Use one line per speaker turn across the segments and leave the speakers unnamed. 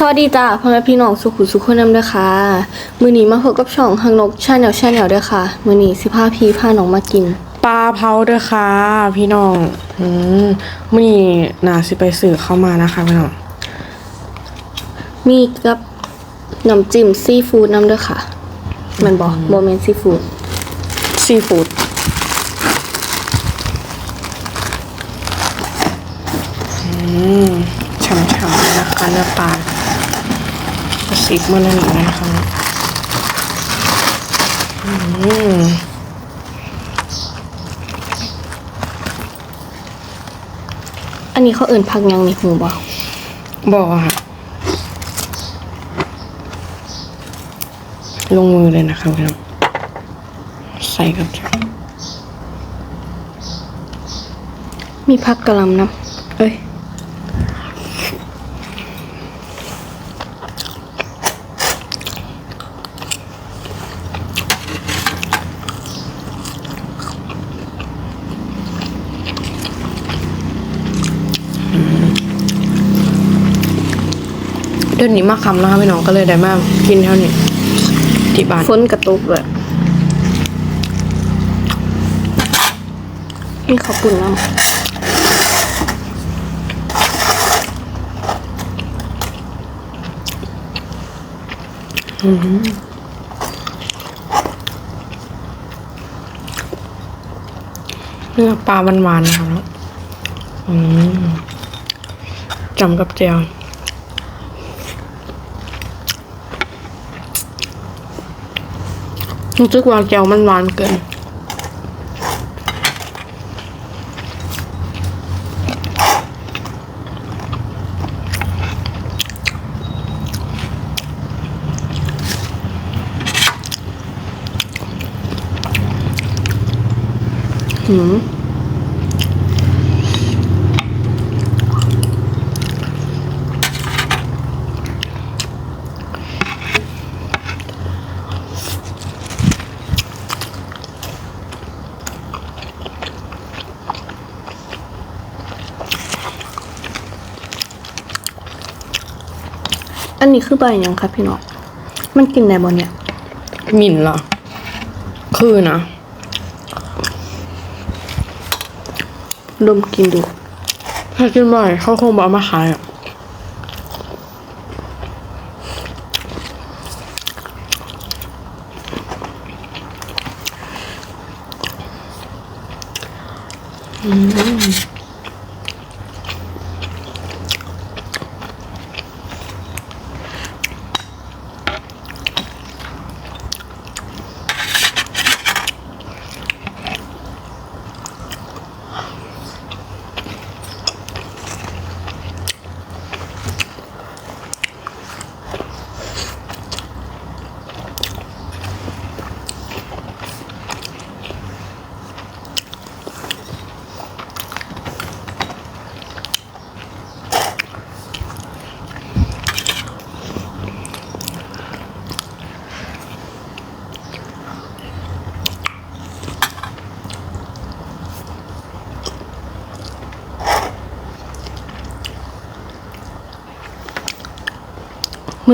สวัสดีจ้าพ่อแม่พี่น้องสุขุสุขคนนำเด้อค่ะ มือนี้มาพบกับช่องฮังนกชาแนลชาแนลเด้อค่ะ มือนี้สิพาพี่พาน้องมากิน
ปลาเผาเด้อค่ะ พี่น้องอืมมื่อนี้นาสิไปสื่อเข้ามานะคะพี่น้อง
มีกับน้ำจิ้มซีฟู้ดน้ำเด้อค่ะแมันบอกโมเมนซีฟู้ด
ซีฟู้ดอืมฉ่ำๆนะคะเนื้อปลา สิบมาแล้วหนึ่งนะคะอืม
อันนี้เขาเอิ่นพักยังในหูบ่
บอกอะค่ะลงมือเลยนะคะพี่น้องใส่กับจ้า
มีพักกะหลำน้ำ เอ้ย
เดือนนี้มาคำนะคะพี่น้องก็เลยได้มากินเท่านี้ที่บ้าน
ฝนกระตุกเลยมีข้าวปุ่นน้ำ
เนื้อปลาหวานๆนะคะเนาะอืมจำกับแจว รู้สึกว่าแจวมันหวานเกิน
หืมอั นนี้คือใบหยังครับพี่น้องมันกินได้บ่เนี่ย
หมิ่นเหรอ คือนะ
ดมกินดู
ถ้ากินบ่อยเขาคงบอกเอามาขายอะ
มื้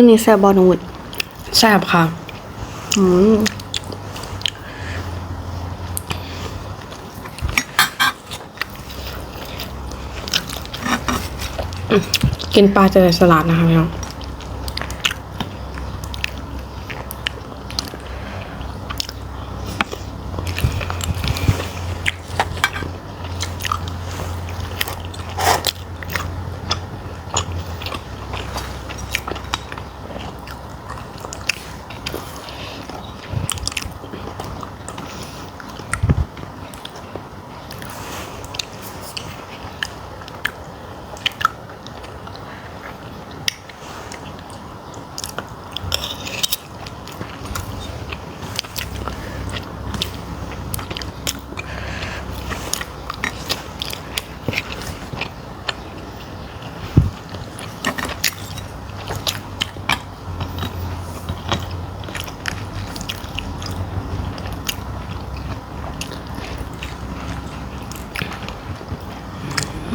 อนี้แซ่บบอนุด
แซ่บค่ะ
อืม
กินปลาเจอสลัดนะคะพี่น้อง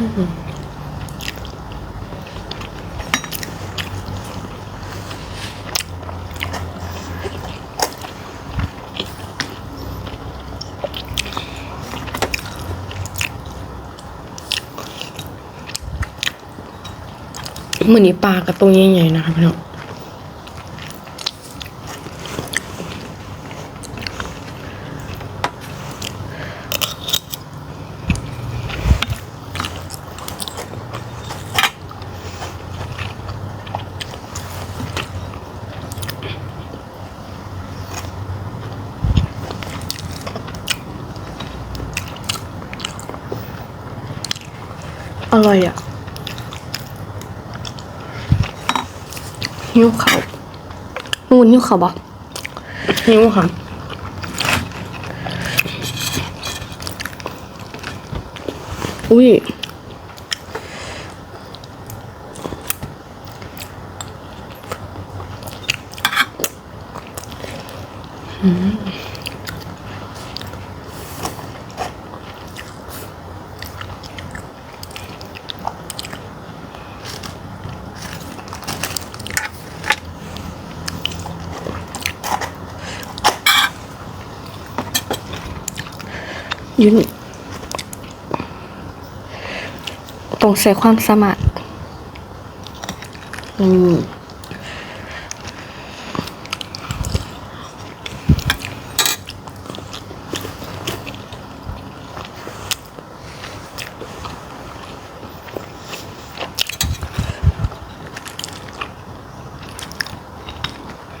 เมือนี้ปลากระตุ้งใหญ่ๆนะคะพี่น้อง ร่อยอะ
หิ้วเขามูนหิ้วเขาบอก
หิวค่ะ
อุ้ย ยุนต้องใส่ความสามารถอืม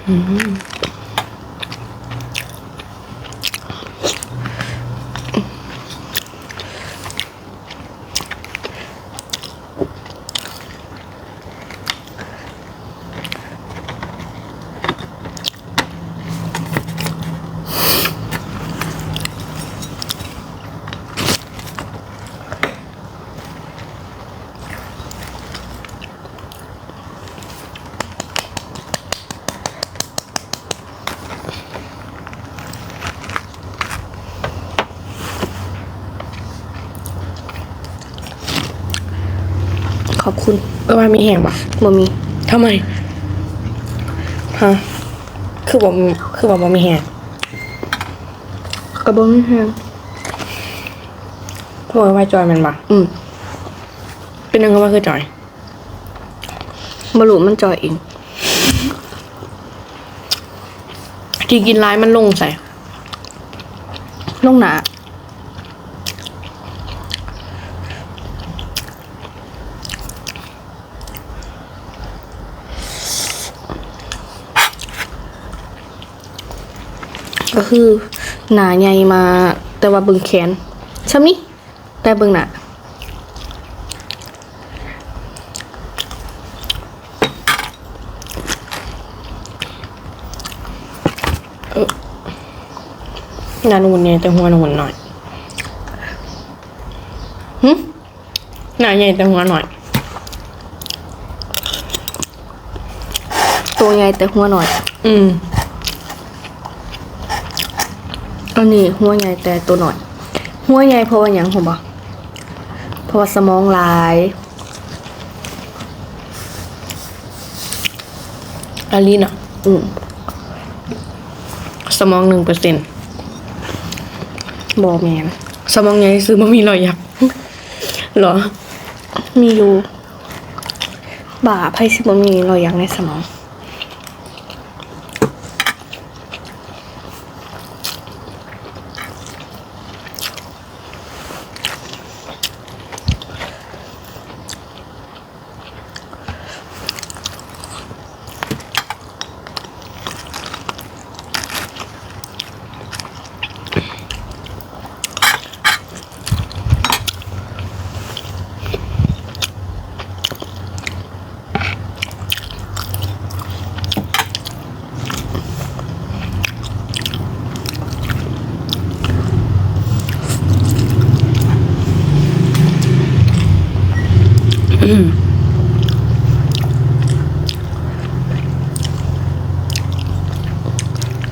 ขอบ คุณ
เออว่ามีแห้งปะ
บ่มี
ทำไมฮะคือบอกคือบอกว่ามีแห้ง
กระบอกไม่แห้ง
พวกว่าจอยมันปะ
อืม
เป็นยังไงว่าคือจอย
บรุมันจอยเอง
ที่กินร้ายมันลงใส่
ลงหนา คือหนาใหญ่มาแต่ว่าเบึงแขนใช่ไหมแต่เบึงหนา
งานอุ่นเนี่ยแต่หัวหนุ่นหน่อย
หึ
หน้าใหญ่แต่หัวหน่อย
ตัวใหญ่แต่หัวหน่อย
อืม
อันนี้หัวใหญ่แต่ตัวหน่อย หัวใหญ่เพราะว่าหยังผมบอกเพราะว่าสมองหลาย
อาลีน่ะ
อืม
สมองหนึ่งเปอร์เซ็นต์
บอแมน
สมองใหญ่ซื้อมามีรอยยักษ์เหรอ
มีอยู่บ่าไพ่สิบมีรอยยักษ์ในสมอง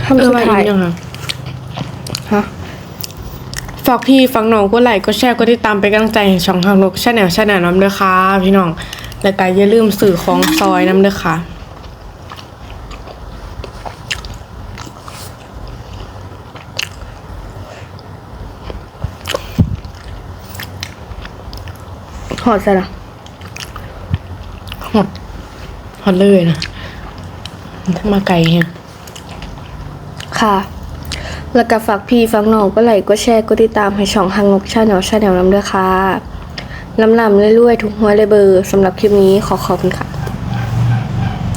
คำสุด
ว่า
ท้าย
อีกยังไง
ฮะ
ฝากพี่ฟังน้องก็ไลค์ก็แชร์ก็ติดตามไปนกำลังใจให้ช่องทางนกชาแนลชาแนลน้ำเด้อค่ะพี่น้องและก็อย่าลืมสื่อของซอยน้ำเด้อค่ะ
หอดใส่ละ
หอดหอดเลยนะมาไกลเนี่ย
ค่ะ แล้วก็ฝากพี่ฟังน้องก็ไลค์ก็แชร์ก็ติดตามให้ช่องฮังนกชาแนลชาแนลน้ำด้อค่ะลำลำเรื่อยๆทุกหัวเลยเบอร์สำหรับคลิปนี้ขอขอบคุณค่ะ